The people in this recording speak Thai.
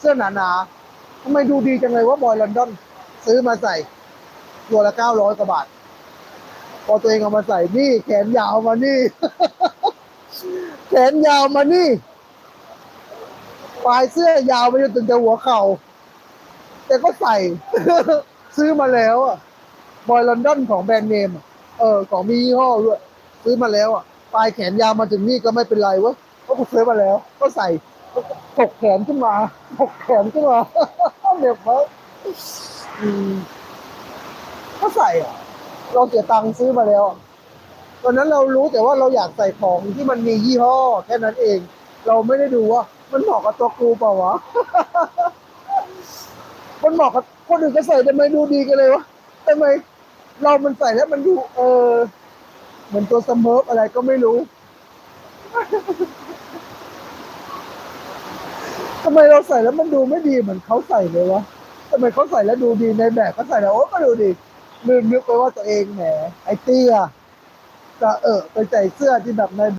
เสื้อหนาๆทำไมดูดีจังเลยว่าบอยลอนดอนซื้อมาใส่ตัวละเก้าร้อยกว่าบาท พอตัวเองเอามาใส่นี่แขนยาวมานี่ แขนยาวมานี่ ปลายเสื้อยาวไปจนถึงจะหัวเข่า แต่ก็ใส่ ซื้อมาแล้วอะบอยลอนดอนของแบรนด์เนมเออ ของมียี่ห้อด้วยซื้อมาแล้วอะปลายแขนยาวมาถึงนี่ก็ไม่เป็นไรเวะเพราะกูซื้อมาแล้ว ก็ใส่ ถกแขนขึ้นมาถกแขนขึ้นมาเด็กเขาก็ใส่อะ เราเสียตังค์ซื้อมาแล้วตอนนั้นเรารู้แต่ว่าเราอยากใส่ของที่มันมียี่ห้อ แค่นั้นเอง เราไม่ได้ดูว่า มันเหมาะกับตัวกูเปล่าวะมันเหมาะกับคนอื่นก็ใส่ทำไมดูดีกันเลยวะทำไม เรามันใส่แล้วมันดู เออ เหมือนตัวสเมิร์อะไรก็ไม่รู้ ทำไมเราใส่แล้วมันดูไม่ดีเหมือนเขาใส่เลยวะทำไมเขาใส่แล้วดูดีในแบบเขาใส่แล้วโอ้ก็ดูดีลืมนึกไปว่าตัวเองแหมไอ้เตี้ยจะเออไปใส่เสื้อที่แบบใน